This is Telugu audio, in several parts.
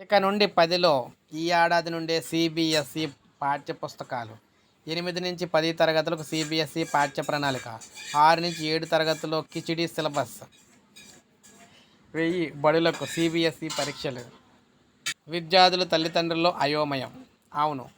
ఇక నుండి పదిలో ఈ ఏడాది నుండే సిబిఎస్ఈ పాఠ్య పుస్తకాలు ఎనిమిది నుంచి పది తరగతులకు సిబిఎస్ఈ పాఠ్య ప్రణాళిక ఆరు నుంచి ఏడు తరగతుల్లో కిచిడి సిలబస్. వెయ్యి బడులకు సిబిఎస్ఈ పరీక్షలు. విద్యార్థుల తల్లిదండ్రుల్లో అయోమయం. అవును.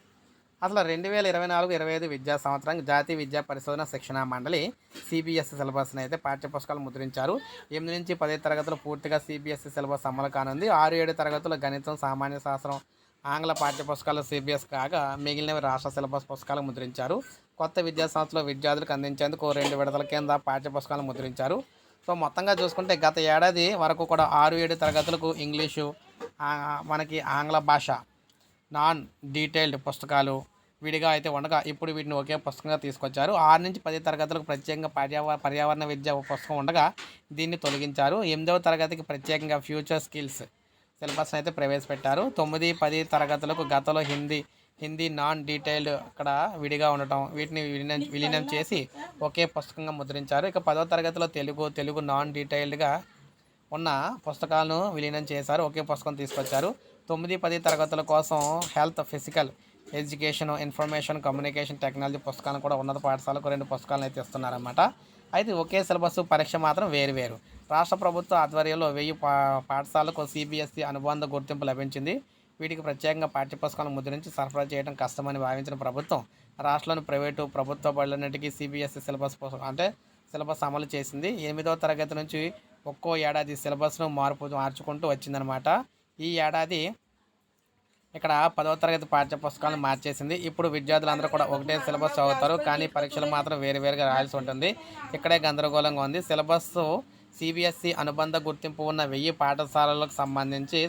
అసలు రెండు వేల ఇరవై నాలుగు ఇరవై ఐదు విద్యా సంవత్సరం జాతీయ విద్యా పరిశోధన శిక్షణ మండలి సిబిఎస్ఈ సిలబస్ని అయితే పాఠ్యపుస్తకాలు ముద్రించారు. ఎనిమిది నుంచి పది తరగతులు పూర్తిగా సిబిఎస్ఈ సిలబస్ అమలు కానుంది. ఆరు ఏడు తరగతులు గణితం సామాన్య శాస్త్రం ఆంగ్ల పాఠ్యపుస్తకాలు సిబిఎస్ కాగా మిగిలినవి రాష్ట్ర సిలబస్ పుస్తకాలు ముద్రించారు. కొత్త విద్యా సంస్థలో విద్యార్థులకు అందించేందుకు రెండు విడతల కింద పాఠ్యపుస్తకాలు ముద్రించారు. సో మొత్తంగా చూసుకుంటే గత ఏడాది వరకు కూడా ఆరు ఏడు తరగతులకు ఇంగ్లీషు మనకి ఆంగ్ల భాష నాన్ డీటెయిల్డ్ పుస్తకాలు విడిగా అయితే ఉండగా ఇప్పుడు వీటిని ఒకే పుస్తకంగా తీసుకొచ్చారు. ఆరు నుంచి పది తరగతులకు ప్రత్యేకంగా పర్యావరణ పర్యావరణ విద్య పుస్తకం ఉండగా దీన్ని తొలగించారు. ఎనిమిదవ తరగతికి ప్రత్యేకంగా ఫ్యూచర్ స్కిల్స్ సిలబస్ అయితే ప్రవేశపెట్టారు. తొమ్మిది పది తరగతులకు గతంలో హిందీ హిందీ నాన్ డీటెయిల్డ్ అక్కడ విడిగా ఉండటం వీటిని విలీనం విలీనం చేసి ఒకే పుస్తకంగా ముద్రించారు. ఇక పదవ తరగతిలో తెలుగు తెలుగు నాన్ డీటెయిల్డ్గా ఉన్న పుస్తకాలను విలీనం చేశారు. ఒకే పుస్తకం తీసుకొచ్చారు. తొమ్మిది పది తరగతుల కోసం health physical education information communication technology పుస్తకాలను కూడా ఉన్నత పాఠశాలకు రెండు పుస్తకాలను అయితే ఇస్తున్నారన్నమాట. అయితే ఒకే సిలబస్ పరీక్ష మాత్రం వేరు వేరు. రాష్ట్ర ప్రభుత్వ ఆధ్వర్యంలో వెయ్యి పా పాఠశాలకు సిబిఎస్ఈ అనుబంధ గుర్తింపు లభించింది. వీటికి ప్రత్యేకంగా పాఠ్యపుస్తకాలను ముద్రించి సరఫరా చేయడం కష్టమని భావించిన ప్రభుత్వం రాష్ట్రంలోని ప్రైవేటు ప్రభుత్వ బడులన్నిటికీ సిబిఎస్ఈ సిలబస్ పుస్తకం అంటే సిలబస్ అమలు చేసింది. ఎనిమిదవ తరగతి నుంచి ఒక్కో ఏడాది సిలబస్ను మార్పు మార్చుకుంటూ వచ్చిందనమాట ఈ ఏడాది ఇక్కడ పదవ తరగతి పాఠ్య పుస్తకాలను మార్చేసింది. ఇప్పుడు విద్యార్థులందరూ కూడా ఒకటే సిలబస్ చదువుతారు. కానీ పరీక్షలు మాత్రం వేరువేరుగా రాయాల్సి ఉంటుంది. ఇక్కడే గందరగోళంగా ఉంది. సిలబస్ సిబిఎస్ఈ అనుబంధ గుర్తింపు ఉన్న వెయ్యి పాఠశాలలకు సంబంధించి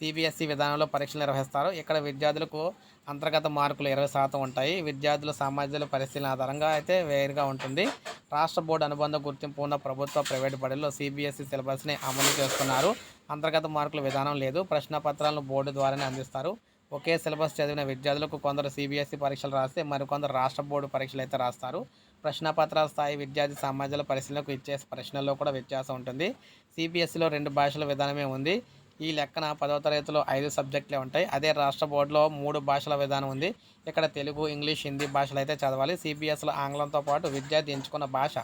సిబిఎస్ఈ విధానంలో పరీక్షలు నిర్వహిస్తారు. ఇక్కడ విద్యార్థులకు అంతర్గత మార్కులు ఇరవై శాతం ఉంటాయి. విద్యార్థుల సామాజిక పరిశీలన ఆధారంగా అయితే వేరుగా ఉంటుంది. రాష్ట్ర బోర్డు అనుబంధ గుర్తింపు ఉన్న ప్రభుత్వ ప్రైవేట్ బడుల్లో సిబిఎస్ఈ సిలబస్ని అమలు చేస్తున్నారు. అంతర్గత మార్కుల విధానం లేదు. ప్రశ్నపత్రాలను బోర్డు ద్వారానే అందిస్తారు. ఒకే సిలబస్ చదివిన విద్యార్థులకు కొందరు సిబిఎస్ఈ పరీక్షలు రాస్తే మరికొందరు రాష్ట్ర బోర్డు పరీక్షలు అయితే రాస్తారు. ప్రశ్నపత్రాల స్థాయి విద్యార్థి సమాజాల పరిశీలనకు ఇచ్చే ప్రశ్నల్లో కూడా వ్యత్యాసం ఉంటుంది. సిబిఎస్ఈలో రెండు భాషల విధానమే ఉంది. ఈ లెక్కన పదవ తరగతిలో ఐదు సబ్జెక్టులే ఉంటాయి. అదే రాష్ట్ర బోర్డులో మూడు భాషల విధానం ఉంది. ఇక్కడ తెలుగు ఇంగ్లీష్ హిందీ భాషలు అయితే చదవాలి. సిబిఎస్లో ఆంగ్లంతో పాటు విద్యార్థి ఎంచుకున్న భాష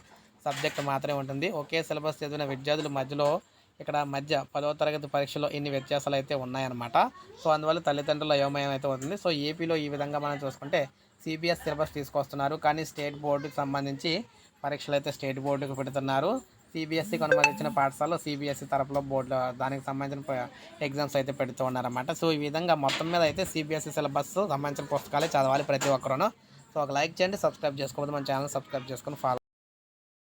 సబ్జెక్ట్ మాత్రమే ఉంటుంది. ఒకే సిలబస్ చదివిన విద్యార్థుల మధ్యలో ఇక్కడ మధ్య పదవ తరగతి పరీక్షలో ఇన్ని వ్యత్యాసాలు అయితే ఉన్నాయన్నమాట. సో అందువల్ల తల్లిదండ్రుల అయోమయం అయితే అవుతుంది. సో ఏపీలో ఈ విధంగా మనం చూసుకుంటే సిబిఎస్ సిలబస్ తీసుకొస్తున్నారు. కానీ స్టేట్ బోర్డుకి సంబంధించి పరీక్షలు అయితే స్టేట్ బోర్డుకి పెడుతున్నారు. సిబిఎస్సికి అనుమతించిన పాఠశాలలో సిబిఎస్సి తరఫులో బోర్డు దానికి సంబంధించిన ఎగ్జామ్స్ అయితే పెడుతూ ఉన్నారన్నమాట. సో ఈ విధంగా మొత్తం మీద అయితే సిబిఎస్సి సిలబస్ సంబంధించిన పుస్తకాలే చదవాలి ప్రతి ఒక్కరూ సో ఒక లైక్ చేయండి సబ్స్క్రైబ్ చేసుకోవద్దు మన ఛానల్ సబ్స్క్రైబ్ చేసుకొని ఫాలో